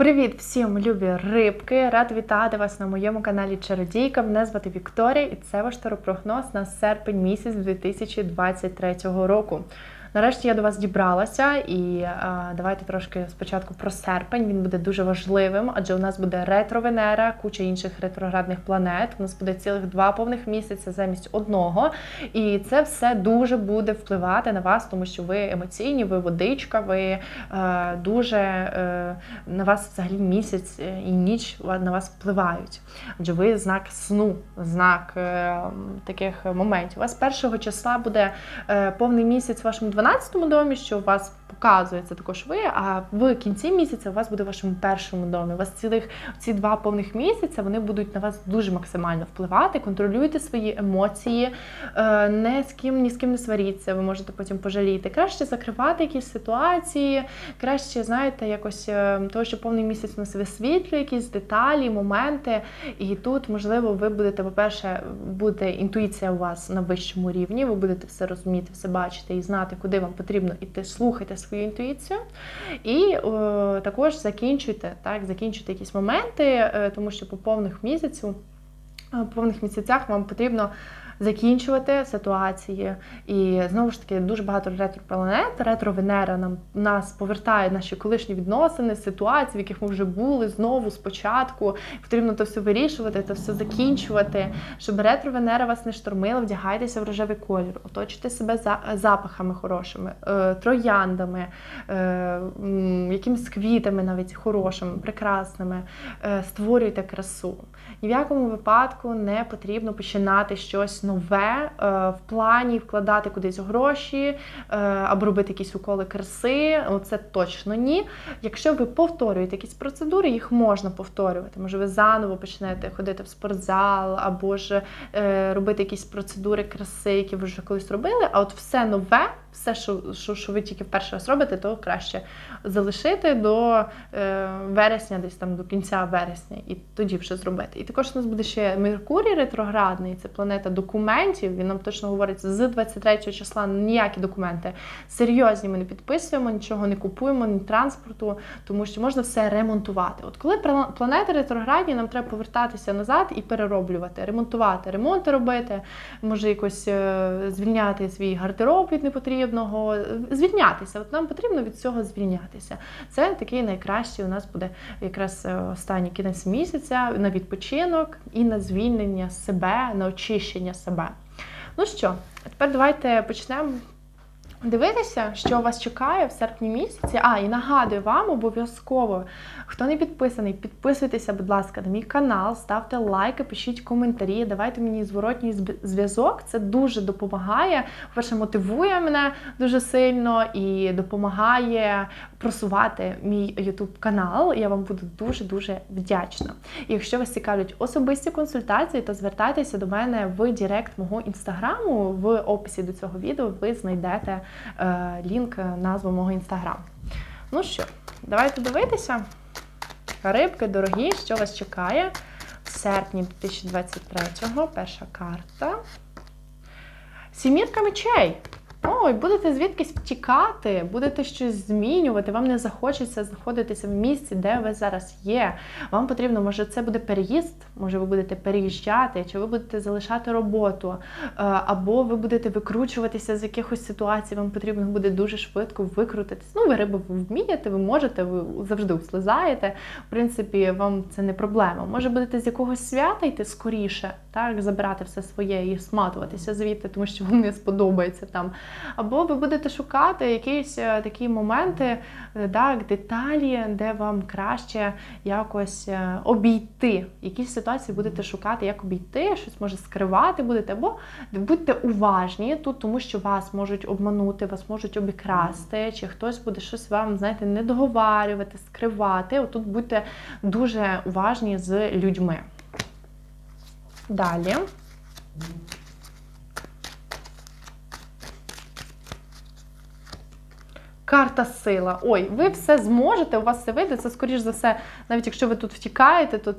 Привіт всім, любі рибки! Рад вітати вас на моєму каналі Чародійка. Мене звати Вікторія, і це ваш теропрогноз на серпень місяць 2023 року. Нарешті я до вас дібралася, і а, давайте трошки спочатку про серпень. Він буде дуже важливим, адже у нас буде ретро-Венера, куча інших ретроградних планет. У нас буде цілих два повних місяця замість одного. І це все дуже буде впливати на вас, тому що ви емоційні, ви водичка, ви е, дуже е, на вас взагалі місяць е, і ніч на вас впливають. Адже ви знак сну, знак е, таких моментів. У вас першого числа буде е, повний місяць вашому 12-му домі, що у вас показується також ви, а в кінці місяця у вас буде в вашому першому домі. У вас цілих ці два повних місяця вони будуть на вас дуже максимально впливати. Контролюйте свої емоції, е, не з ким ні з ким не сваріться, ви можете потім пожаліти. Краще закривати якісь ситуації, краще, знаєте, якось е, того, що повний місяць у нас висвітлює якісь деталі, моменти. І тут, можливо, ви будете, по-перше, буде інтуїція у вас на вищому рівні, ви будете все розуміти, все бачити і знати, куди вам потрібно йти, слухайте свою інтуїцію. І о, також закінчуйте, так, закінчуйте якісь моменти, е, тому що по повних місяцю, е, по повних місяцях вам потрібно закінчувати ситуації. І знову ж таки дуже багато ретро-планет, ретро-Венера нам нас повертає наші колишні відносини, ситуації, в яких ми вже були знову спочатку. Потрібно то все вирішувати, то все закінчувати. Щоб ретро-Венера вас не штормила, вдягайтеся в рожевий колір, оточуйте себе запахами хорошими, е, трояндами, е, якимись квітами, навіть хорошими, прекрасними. Е, створюйте красу. Ні в якому випадку не потрібно починати щось нове е, в плані вкладати кудись гроші е, або робити якісь уколи краси. Це точно ні. Якщо ви повторюєте якісь процедури, їх можна повторювати. Може, ви заново почнете ходити в спортзал, або ж е, робити якісь процедури краси, які ви вже колись робили. А от все нове все, що що, що ви тільки в перший раз робите, то краще залишити до е, вересня, десь там до кінця вересня, і тоді вже зробити. І також у нас буде ще Меркурій ретроградний, це планета документів. Він нам точно говорить, з 23 числа ніякі документи серйозні ми не підписуємо, нічого не купуємо, ні транспорту, тому що можна все ремонтувати. От коли планети ретроградні, нам треба повертатися назад і перероблювати, ремонтувати, ремонти робити, може якось е, звільняти свій гардероб від непотрібного потрібного, звільнятися. От нам потрібно від цього звільнятися. Це такий найкращий у нас буде якраз е, останній кінець місяця на відпочинок і на звільнення себе, на очищення себе. Ну що, тепер давайте почнемо. Дивитися, що вас чекає в серпні місяці. А, і нагадую вам обов'язково, хто не підписаний, підписуйтеся, будь ласка, на мій канал, ставте лайки, пишіть коментарі, давайте мені зворотній зв'язок. Це дуже допомагає. По-перше, мотивує мене дуже сильно і допомагає просувати мій YouTube канал. Я вам буду дуже-дуже вдячна. І якщо вас цікавлять особисті консультації, то звертайтеся до мене в Директ мого інстаграму. В описі до цього відео ви знайдете е, лінк, назву мого інстаграму. Ну що, давайте дивитися. Рибки, дорогі, що вас чекає в серпні 2023-го. Перша карта. Сімірка мечей. Ой, будете звідкись втікати, будете щось змінювати, вам не захочеться знаходитися в місці, де ви зараз є. Вам потрібно, може, це буде переїзд, може, ви будете переїжджати, чи ви будете залишати роботу, е, або ви будете викручуватися з якихось ситуацій, вам потрібно буде дуже швидко викрутитись. Ну, ви риби вмієте, ви можете, ви завжди услизаєте. В принципі, вам це не проблема. Може, будете з якогось свята йти скоріше, так, забирати все своє і сматуватися звідти, тому що вам не сподобається там. Або ви будете шукати якісь е, такі моменти, е, так, деталі, де вам краще якось е, обійти. Якісь ситуації будете шукати, як обійти, щось може скривати будете, або будьте уважні тут, тому що вас можуть обманути, вас можуть обікрасти, чи хтось буде щось вам, знаєте, не договарювати, скривати. Отут будьте дуже уважні з людьми. Далі. Карта сила. Ой, ви все зможете, у вас все вийде. Це, скоріш за все, навіть якщо ви тут втікаєте, то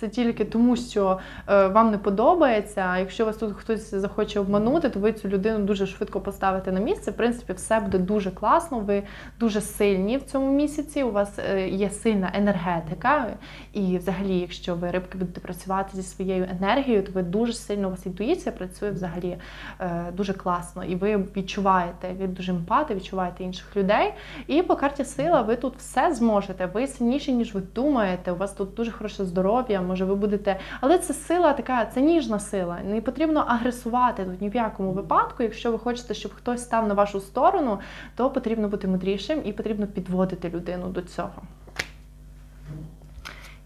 це тільки тому, що е, вам не подобається. А якщо вас тут хтось захоче обманути, то ви цю людину дуже швидко поставите на місце. В принципі, все буде дуже класно. Ви дуже сильні в цьому місяці. У вас е, є сильна енергетика. І, взагалі, якщо ви рибки будете працювати зі своєю енергією, то ви дуже сильно у вас інтуїція працює взагалі е, дуже класно. І ви відчуваєте, ви дуже емпати, відчуваєте інших людей. І по карті сила ви тут все зможете. Ви сильніші, ніж ви думаєте. У вас тут дуже хороше здоров'я. Може, ви будете. Але це сила така, це ніжна сила. Не потрібно агресувати тут ні в якому випадку. Якщо ви хочете, щоб хтось став на вашу сторону, то потрібно бути мудрішим і потрібно підводити людину до цього.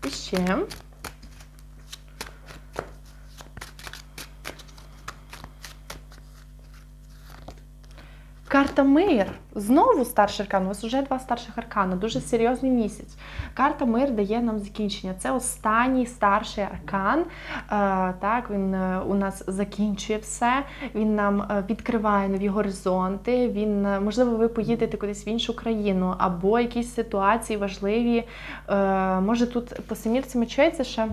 І ще. Карта мир. Знову старший аркан. У вас вже два старших аркана, дуже серйозний місяць. Карта мир дає нам закінчення. Це останній старший аркан. Е, так, він е, у нас закінчує все. Він нам е, відкриває нові горизонти. Він, можливо, ви поїдете кудись в іншу країну, або якісь ситуації важливі. Може, тут по семірці мечей це ще.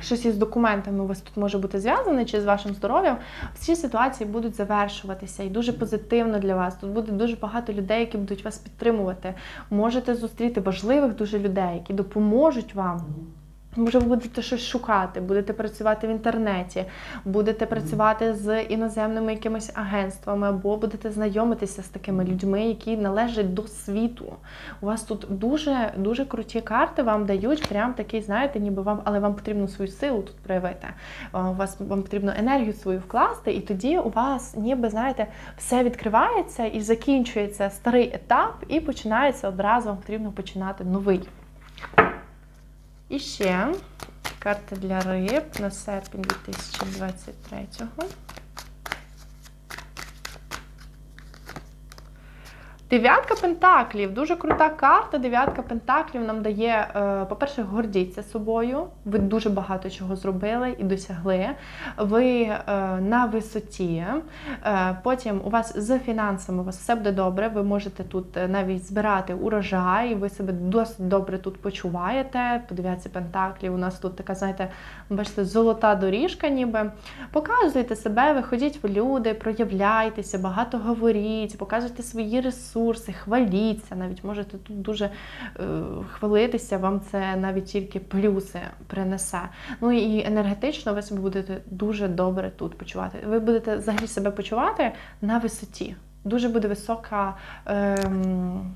Щось із документами у вас тут може бути зв'язане чи з вашим здоров'ям. Всі ситуації будуть завершуватися і дуже позитивно для вас. Тут буде дуже багато людей, які будуть вас підтримувати. Можете зустріти важливих дуже людей, які допоможуть вам. Може, ви будете щось шукати, будете працювати в інтернеті, будете працювати з іноземними якимись агентствами, або будете знайомитися з такими людьми, які належать до світу. У вас тут дуже дуже круті карти вам дають, прям такий, знаєте, ніби вам, але вам потрібно свою силу тут проявити. У вас вам потрібно енергію свою вкласти, і тоді у вас, ніби знаєте, все відкривається і закінчується старий етап, і починається одразу. Вам потрібно починати новий. І ще карта для риб на серпень 2023-го. Дев'ятка пентаклів, дуже крута карта. Дев'ятка пентаклів нам дає, е, по-перше, гордіться собою. Ви дуже багато чого зробили і досягли. Ви е, на висоті. Е, Потім у вас з фінансами у вас все буде добре. Ви можете тут навіть збирати урожай, ви себе досить добре тут почуваєте. По дев'ятці пентаклів у нас тут така, знаєте, бачите, золота доріжка, ніби. Показуйте себе, виходіть в люди, проявляйтеся, багато говоріть, показуйте свої ресурси, хваліться. Навіть можете тут дуже е, хвалитися, вам це навіть тільки плюси принесе. Ну і енергетично ви себе будете дуже добре тут почувати. Ви будете взагалі себе почувати на висоті. Дуже буде висока ем,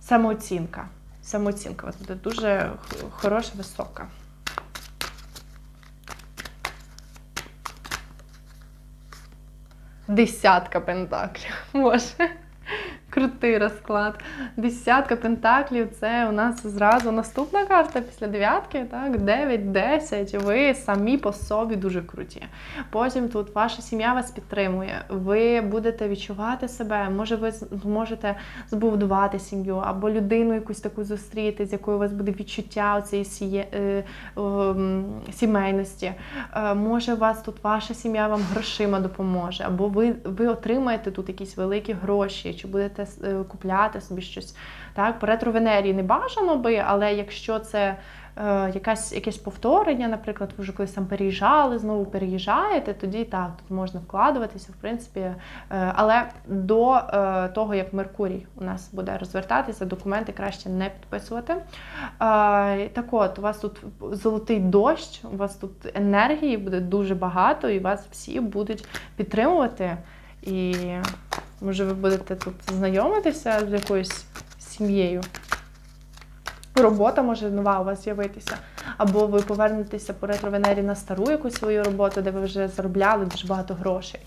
самооцінка. Самооцінка у вас буде дуже хороша, висока. Десятка пентаклів. Боже. Крутий розклад. Десятка пентаклів це у нас зразу наступна карта після дев'ятки, так, 9, 10. Ви самі по собі дуже круті. Потім тут ваша сім'я вас підтримує. Ви будете відчувати себе, може, ви зможете збудувати сім'ю або людину якусь таку зустріти, з якою у вас буде відчуття цієї сіє, е, сімейності. Е, може, вас тут ваша сім'я вам грошима допоможе, або ви, ви отримаєте тут якісь великі гроші, чи будете купляти собі щось. Так, по ретро-венерії не бажано би, але якщо це е, якась, якесь повторення, наприклад, ви вже колись там переїжджали, знову переїжджаєте, тоді так, тут можна вкладуватися, в принципі. Е, але до е, того, як Меркурій у нас буде розвертатися, документи краще не підписувати. Е, так от, у вас тут золотий дощ, у вас тут енергії буде дуже багато, і вас всі будуть підтримувати. І може ви будете тут знайомитися з якоюсь сім'єю. Робота може нова у вас з'явитися. Або ви повернетеся по ретро-венері на стару якусь свою роботу, де ви вже заробляли дуже багато грошей.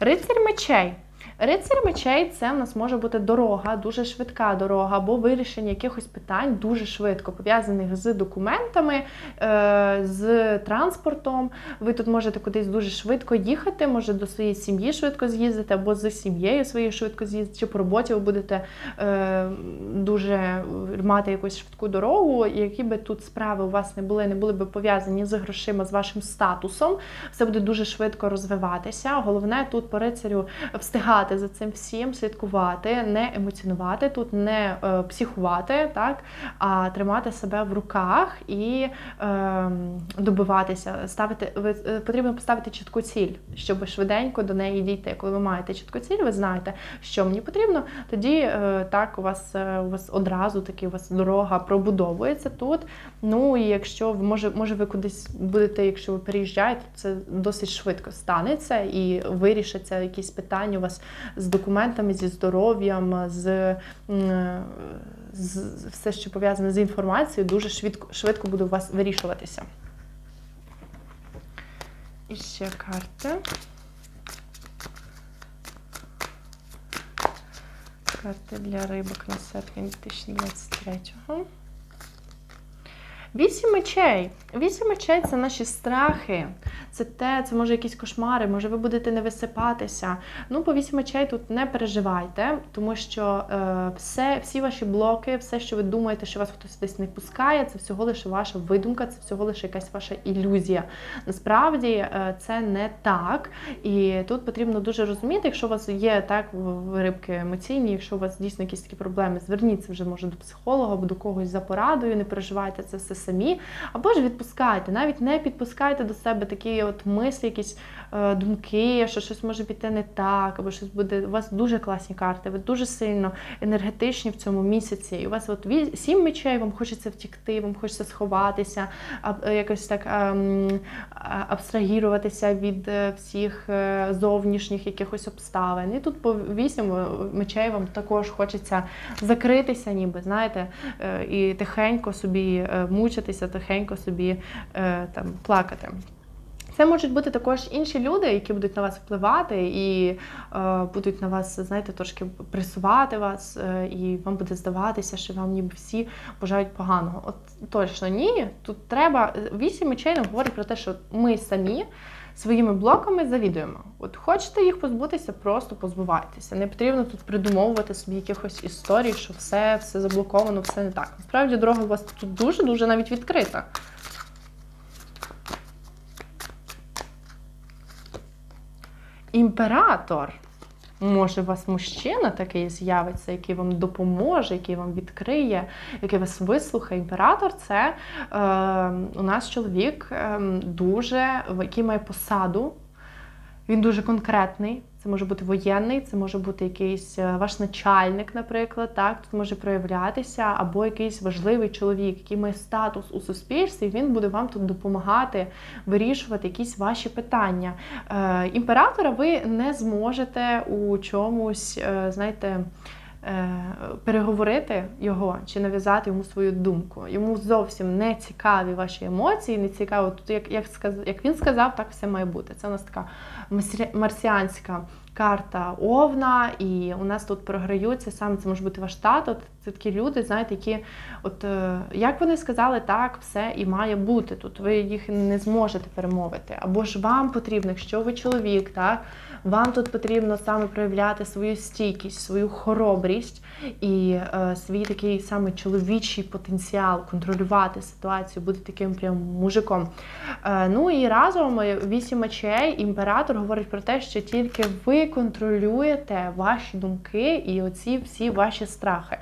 Рицарь мечей. Рицарь мечей це в нас може бути дорога, дуже швидка дорога, або вирішення якихось питань дуже швидко, пов'язаних з документами, е, з транспортом. Ви тут можете кудись дуже швидко їхати, може до своєї сім'ї швидко з'їздити, або з сім'єю своєю швидко з'їздити, чи по роботі ви будете е, дуже мати якусь швидку дорогу, які би тут справи у вас не були, не були би пов'язані з грошима, з вашим статусом, все буде дуже швидко розвиватися. Головне тут по рицарю встигати за цим всім, слідкувати, не емоціонувати тут, не е, психувати, так, а тримати себе в руках і е, добиватися, ставити ви е, потрібно поставити чітку ціль, щоб швиденько до неї дійти. Коли ви маєте чітку ціль, ви знаєте, що мені потрібно, тоді е, так у вас е, у вас одразу таки у вас дорога пробудовується тут. Ну і якщо ви може, може ви кудись будете, якщо ви переїжджаєте, це досить швидко станеться і вирішаться якісь питання у вас з документами, зі здоров'ям, з, з все, що пов'язане з інформацією, дуже швидко, швидко буде у вас вирішуватися. І ще карти. Карти для рибок на серпень 2023-го. Вісім мечей. Вісім мечей це наші страхи. Це те, це може якісь кошмари, може ви будете не висипатися. Ну, по вісім мечей тут не переживайте, тому що е, все, всі ваші блоки, все, що ви думаєте, що вас хтось десь не пускає, це всього лише ваша видумка, це всього лише якась ваша ілюзія. Насправді е, це не так. І тут потрібно дуже розуміти, якщо у вас є так рибки емоційні, якщо у вас дійсно якісь такі проблеми, зверніться вже може до психолога або до когось за порадою, не переживайте це все самі, або ж відпускайте, навіть не підпускайте до себе такі от мислі, якісь думки, що щось може піти не так, або щось буде. У вас дуже класні карти, ви дуже сильно енергетичні в цьому місяці. І у вас от сім мечей, вам хочеться втікти, вам хочеться сховатися, е, якось так ем, абстрагіруватися від е, всіх е, зовнішніх якихось обставин. І тут по вісім е, мечей вам також хочеться закритися, ніби знаєте, е, і тихенько собі е, мучитися, тихенько собі е, там плакати. Це можуть бути також інші люди, які будуть на вас впливати і е, будуть на вас, знаєте, трошки пресувати вас, е, і вам буде здаватися, що вам ніби всі бажають поганого. От точно ні. Тут треба вісім мечей нам говорить про те, що ми самі своїми блоками завідуємо. От хочете їх позбутися, просто позбувайтеся. Не потрібно тут придумовувати собі якихось історій, що все, все заблоковано, все не так. Насправді дорога у вас тут дуже дуже навіть відкрита. Імператор. Може, у вас мужчина такий з'явиться, який вам допоможе, який вам відкриє, який вас вислухає. Імператор це е, у нас чоловік е, дуже, який має посаду. Він дуже конкретний. Це може бути воєнний, це може бути якийсь е, ваш начальник, наприклад, так тут може проявлятися, або якийсь важливий чоловік, який має статус у суспільстві. Він буде вам тут допомагати вирішувати якісь ваші питання. Е, імператора ви не зможете у чомусь, е, знаєте. Е, Переговорити його чи нав'язати йому свою думку. Йому зовсім не цікаві ваші емоції, не цікаво. Тут, як, як, як він сказав, так все має бути. Це у нас така марсіанська карта Овна, і у нас тут програються саме це може бути ваш тато. Це такі люди, знаєте, які, от е, як вони сказали, так, все і має бути. Тут ви їх не зможете перемовити. Або ж вам потрібно, якщо ви чоловік, так, вам тут потрібно саме проявляти свою стійкість, свою хоробрість і е, свій такий саме чоловічий потенціал, контролювати ситуацію, бути таким прям мужиком. Е, ну і разом е, вісім мечей, імператор говорить про те, що тільки ви контролюєте ваші думки і оці всі ваші страхи.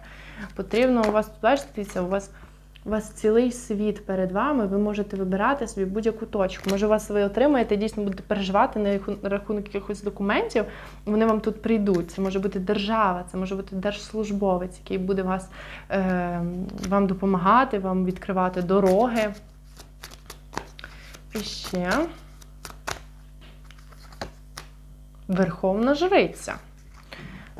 Потрібно у вас бачите, дивіться, у вас. У вас цілий світ перед вами, ви можете вибирати собі будь-яку точку. Може, вас ви отримаєте, дійсно будете переживати на рахунок якихось документів, вони вам тут прийдуть. Це може бути держава, це може бути держслужбовець, який буде вас, е, вам допомагати, вам відкривати дороги. І ще Верховна Жриця.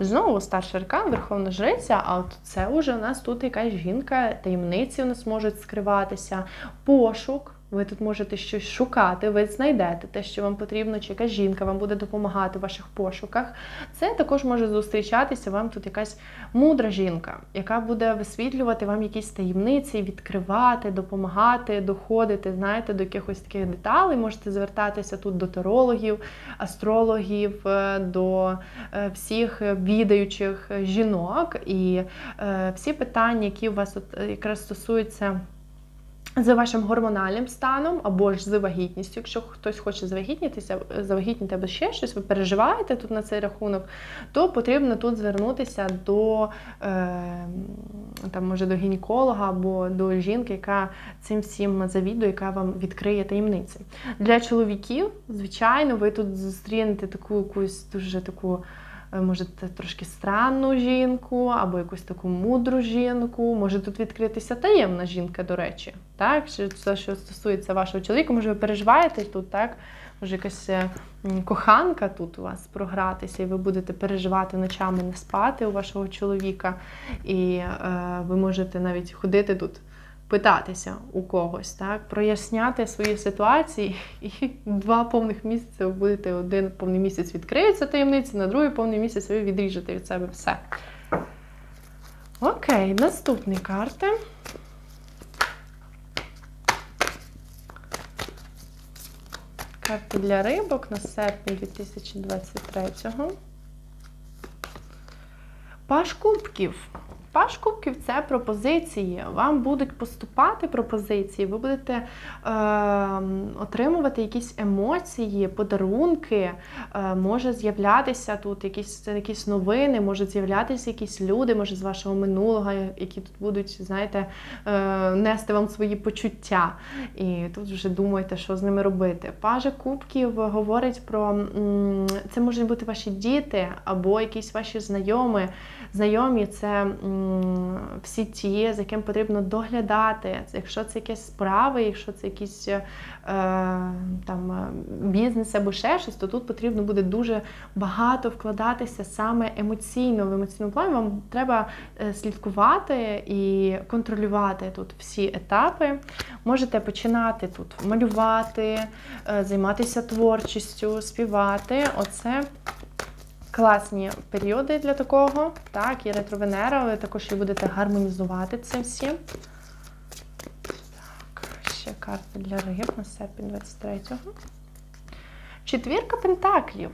Знову старший аркан, Верховна Жриця, а от це вже у нас тут якась жінка, таємниці у нас можуть скриватися, пошук. Ви тут можете щось шукати, ви знайдете те, що вам потрібно, чи якась жінка вам буде допомагати в ваших пошуках. Це також може зустрічатися вам тут якась мудра жінка, яка буде висвітлювати вам якісь таємниці, відкривати, допомагати, доходити, знаєте, до якихось таких деталей. Можете звертатися тут до тарологів, астрологів, е, до е, всіх відаючих жінок. І е, всі питання, які у вас от якраз стосуються. За вашим гормональним станом або ж з вагітністю, якщо хтось хоче завагітнітися, завагітніти або ще щось, ви переживаєте тут на цей рахунок, то потрібно тут звернутися до е, там, може, до гінеколога або до жінки, яка цим всім завідує, яка вам відкриє таємниці. Для чоловіків, звичайно, ви тут зустрінете таку якусь дуже таку. Е, може, трошки странну жінку, або якусь таку мудру жінку. Може тут відкритися таємна жінка, до речі. Так? Це, що стосується вашого чоловіка, може, ви переживаєте тут, так? Може, якась е, коханка тут у вас програтися, і ви будете переживати ночами не спати у вашого чоловіка. І е, ви можете навіть ходити тут питатися у когось, так, проясняти свої ситуації, і два повних місяці ви будете один повний місяць відкриється таємниці, на другий повний місяць ви відріжете від себе все. Окей, наступні карти. Карти для рибок на серпні 2023-го. Паш кубків. Паш кубків це пропозиції. Вам будуть поступати пропозиції, ви будете е, отримувати якісь емоції, подарунки, е, може з'являтися тут якісь якісь новини, можуть з'являтися якісь люди, може з вашого минулого, які тут будуть, знаєте, е, нести вам свої почуття. І тут вже думаєте, що з ними робити. Пажа кубків говорить про це можуть бути ваші діти або якісь ваші знайомі. Знайомі це всі ті, за яким потрібно доглядати. Якщо це якісь справи, якщо це якісь е, там е, бізнес або ще щось, то тут потрібно буде дуже багато вкладатися саме емоційно в емоційному плані. Вам треба е, слідкувати і контролювати тут всі етапи. Можете починати тут малювати, займатися творчістю, співати. Оце класні періоди для такого. Так, і ретро-Венера, ви також її будете гармонізувати цим всім. Так, ще карта для риб на серпень 23-го. Четвірка пентаклів.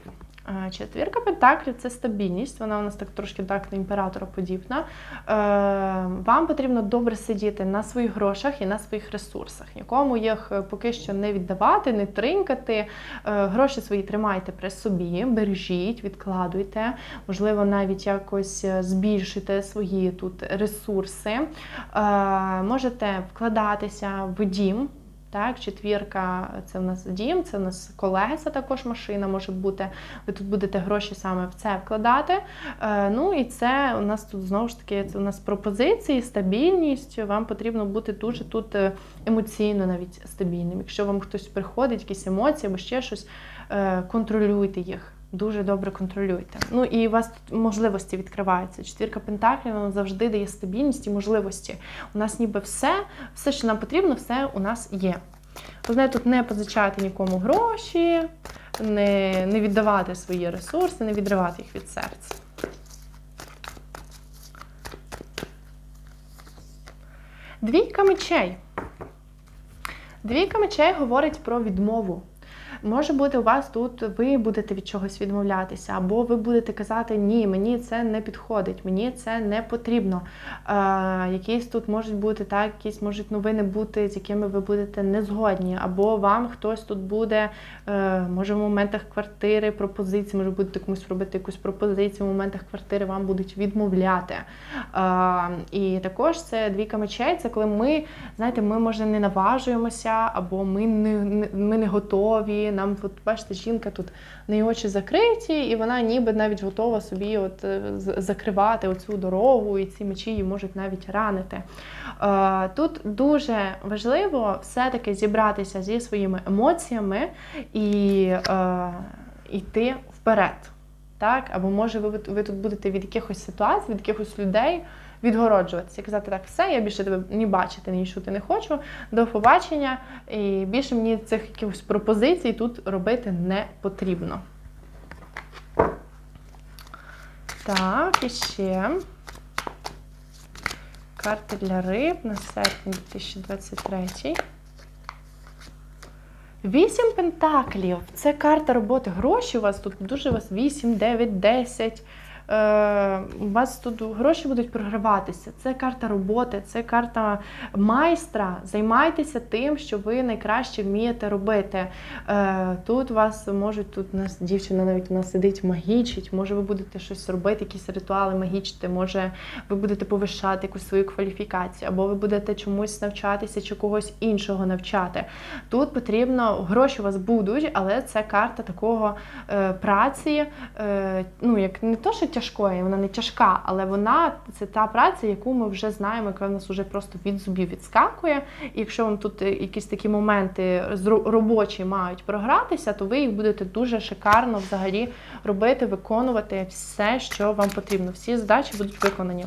Четвірка пентаклів це стабільність, вона у нас так трошки так на імператора подібна. Е, вам потрібно добре сидіти на своїх грошах і на своїх ресурсах. Нікому їх е, поки що не віддавати, не тринькати. Е, гроші свої тримайте при собі, бережіть, відкладуйте, можливо, навіть якось збільшуйте свої тут ресурси. Можете вкладатися в дім. Так, четвірка це в нас дім, це в нас колеса, також машина може бути. Ви тут будете гроші саме в це вкладати. Е, ну і це у нас тут знову ж таки це у нас пропозиції, стабільність. Вам потрібно бути дуже тут е, емоційно навіть стабільним. Якщо вам хтось приходить, якісь емоції або ще щось, е, контролюйте їх. Дуже добре контролюйте. Ну і у вас тут можливості відкриваються. Четвірка пентаклів вона завжди дає стабільність і можливості. У нас ніби все, все, що нам потрібно, все у нас є. Знаєте, тут не позичати нікому гроші, не, не віддавати свої ресурси, не відривати їх від серця. Двійка мечей. Двійка мечей говорить про відмову. Може бути, у вас тут ви будете від чогось відмовлятися, або ви будете казати, ні, мені це не підходить, мені це не потрібно. Е, Якісь тут можуть бути так, якісь можуть новини бути, з якими ви будете не згодні, або вам хтось тут буде, е, може в моментах квартири, пропозиції, може будете комусь робити якусь пропозицію, в моментах квартири вам будуть відмовляти. Е, І також це двійка мечей, це коли ми, знаєте, ми може не наважуємося, або ми не, ми не готові нам от, бачите, жінка тут неї очі закриті, і вона ніби навіть готова собі от е, закривати оцю дорогу, і ці мечі її можуть навіть ранити. Е, тут дуже важливо все-таки зібратися зі своїми емоціями і е, йти вперед. так? Або може ви, ви тут будете від якихось ситуацій, від якихось людей відгороджуватися, казати так, все, я більше тебе ні бачити, ні чути не хочу. До побачення. І більше мені цих якихось пропозицій тут робити не потрібно. Так, і ще карти для риб на серпень 2023. Вісім пентаклів. Це карта роботи гроші. У вас тут дуже у вас 8, 9, 10. Е, у вас тут гроші будуть програватися. Це карта роботи, це карта майстра. Займайтеся тим, що ви найкраще вмієте робити. Е, тут вас можуть, тут у нас дівчина навіть у нас сидить, магічить. Може, ви будете щось робити, якісь ритуали магічити, може, ви будете повищати якусь свою кваліфікацію, або ви будете чомусь навчатися чи когось іншого навчати. Тут потрібно, гроші у вас будуть, але це карта такого е, праці, ну як не то, що тяжкої, вона не тяжка, але вона це та праця, яку ми вже знаємо, яка в нас вже просто від зубів відскакує. І якщо вам тут е, якісь такі моменти робочі мають програтися, то ви їх будете дуже шикарно взагалі робити, виконувати все, що вам потрібно. Всі задачі будуть виконані.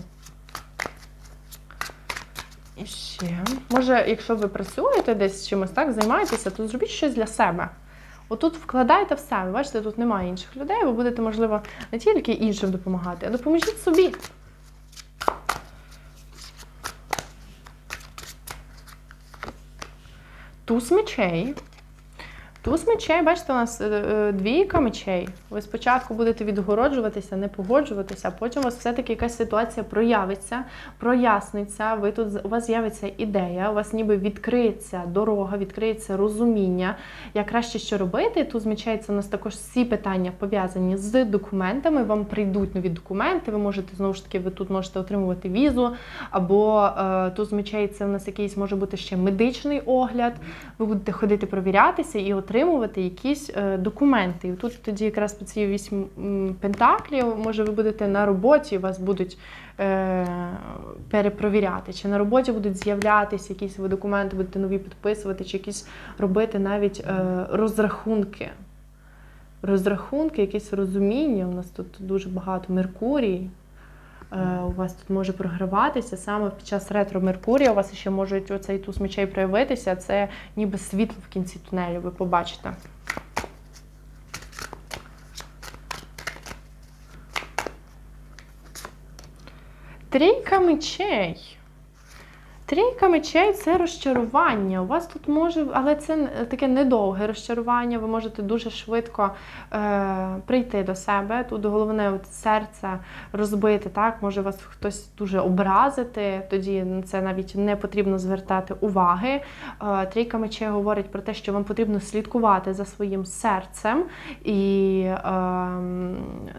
І ще, може, якщо ви працюєте десь чимось так, займаєтеся, то зробіть щось для себе. Отут вкладайте в себе. Бачите, тут немає інших людей, ви будете, можливо, не тільки іншим допомагати, а допоможіть собі. Туз мечей. Туз мечей, бачите, у нас е, е, двійка мечей. Ви спочатку будете відгороджуватися, не погоджуватися, а потім у вас все-таки якась ситуація проявиться, проясниться. Ви тут у вас з'явиться ідея, у вас ніби відкриється дорога, відкриється розуміння, як краще що робити. Туз мечей це у нас також всі питання пов'язані з документами. Вам прийдуть нові документи. Ви можете знову ж таки, ви тут можете отримувати візу, або е, туз мечей це у нас якийсь може бути ще медичний огляд. Ви будете ходити провірятися і отримувати якісь е, документи. І тут тоді якраз по ці вісім м, пентаклів, може, ви будете на роботі, вас будуть е, перепровіряти, чи на роботі будуть з'являтися якісь ви документи, будете нові підписувати, чи якісь робити навіть е, розрахунки. Розрахунки, якесь розуміння. У нас тут дуже багато Меркурій. Е, У вас тут може програватися саме під час ретро Меркурія. У вас ще можуть оцей туз мечей проявитися. Це ніби світло в кінці тунелю, ви побачите. Трійка мечей. Трійка мечей це розчарування. У вас тут може, але це таке недовге розчарування. Ви можете дуже швидко е, прийти до себе. Тут головне от серце розбити. Так, може вас хтось дуже образити. Тоді це навіть не потрібно звертати уваги. Е, трійка мечей говорить про те, що вам потрібно слідкувати за своїм серцем і е,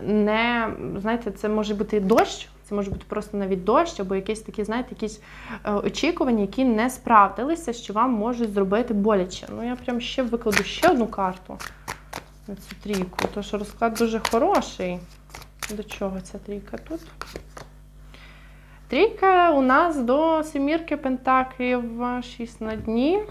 не знаєте, це може бути дощ. Це може бути просто навіть дощ, або якісь такі, знаєте, якісь е, очікування, які не справдилися, що вам можуть зробити боляче. Ну, я прям ще викладу ще одну карту на цю трійку, тому що розклад дуже хороший. До чого ця трійка тут? Трійка у нас до семірки пентаклів 6 на дні.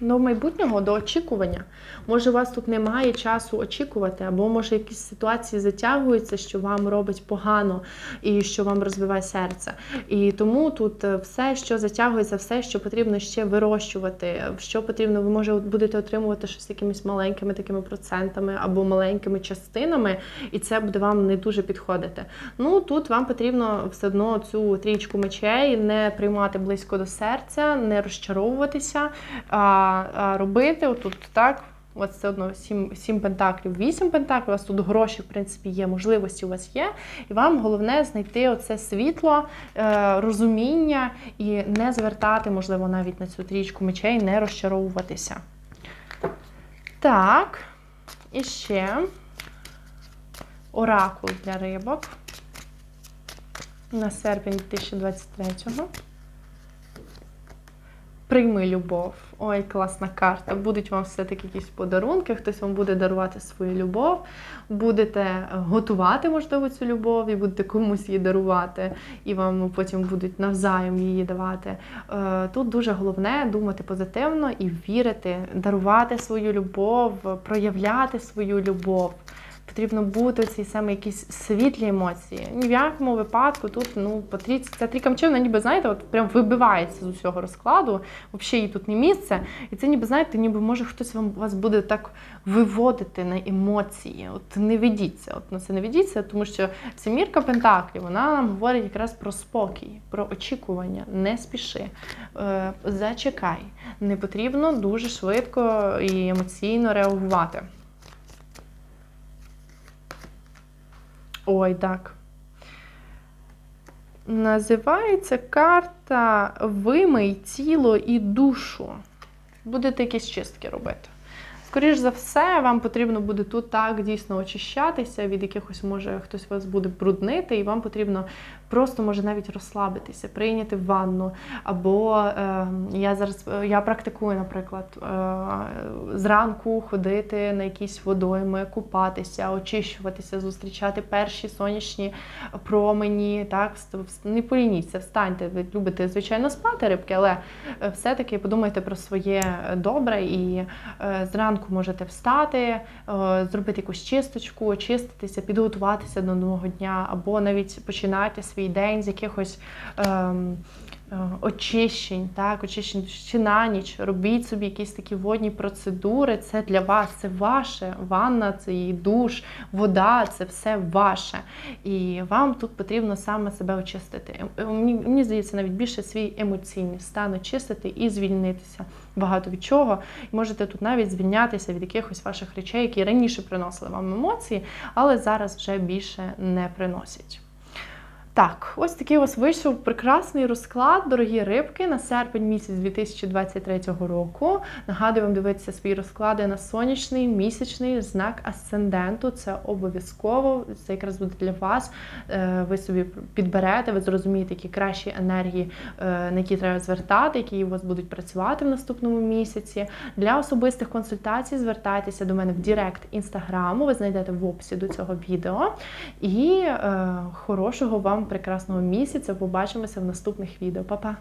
До майбутнього, до очікування. Може, у вас тут немає часу очікувати, або може якісь ситуації затягуються, що вам робить погано і що вам розбиває серце. І тому тут е, все, що затягується, все, що потрібно ще вирощувати, що потрібно, ви може будете отримувати щось якимись маленькими такими процентами або маленькими частинами, і це буде вам не дуже підходити. Ну тут вам потрібно все одно цю трічку мечей не приймати близько до серця, не розчаровуватися, робити отут так. У все одно 7, 7 пентаклів, 8 пентаклів, у вас тут гроші, в принципі, є, можливості у вас є. І вам головне знайти оце світло, е, розуміння і не звертати, можливо, навіть на цю трічку мечей, не розчаровуватися. Так, і ще оракул для рибок на серпень 2023-го. Прийми любов. Ой, класна карта. Будуть вам все-таки якісь подарунки, хтось вам буде дарувати свою любов, будете готувати, можливо, цю любов, і будете комусь її дарувати, і вам потім будуть навзаєм її давати. Е, Тут дуже головне думати позитивно і вірити, дарувати свою любов, проявляти свою любов. Потрібно бути ці саме якісь світлі емоції. Ні в якому випадку тут ну потрібно ця трійка вона ніби знаєте, от прям вибивається з усього розкладу. Взагалі їй тут не місце. І це ніби знаєте, ніби може хтось вам вас буде так виводити на емоції. От не ведіться, от на це не ведіться, тому що сімірка Пентаклів вона нам говорить якраз про спокій, про очікування. Не спіши, е, зачекай. Не потрібно дуже швидко і емоційно реагувати. Ой, так. Називається карта Вимий тіло і душу. Будете якісь чистки робити. Скоріш за все, вам потрібно буде тут так дійсно очищатися від якихось, може, хтось вас буде бруднити, і вам потрібно просто може навіть розслабитися, прийняти ванну. Або е, я зараз е, я практикую, наприклад, е, зранку ходити на якісь водойми, купатися, очищуватися, зустрічати перші сонячні промені. Так, не полініться, встаньте. Ви любите, звичайно, спати рибки, але е, все-таки подумайте про своє добре і е, зранку можете встати, е, зробити якусь чисточку, очиститися, підготуватися до нового дня, або навіть починати свій день з якихось. ем, Очищень, так, очищень чи на ніч, робіть собі якісь такі водні процедури. Це для вас, це ваше. Ванна, це її душ, вода це все ваше. І вам тут потрібно саме себе очистити. Е, Мені, мені здається, навіть більше свій емоційний стан очистити і звільнитися багато від чого. І можете тут навіть звільнятися від якихось ваших речей, які раніше приносили вам емоції, але зараз вже більше не приносять. Так, ось такий ось вийшов прекрасний розклад, дорогі рибки, на серпень місяць 2023 року. Нагадую вам дивитися свої розклади на сонячний, місячний знак асценденту. Це обов'язково, це якраз буде для вас. Е, Ви собі підберете, ви зрозумієте, які кращі енергії, е, на які треба звертати, які у вас будуть працювати в наступному місяці. Для особистих консультацій звертайтеся до мене в Директ інстаграму. Ви знайдете в описі до цього відео. І е, хорошого вам прекрасного місяця. Побачимося в наступних відео. Па-па!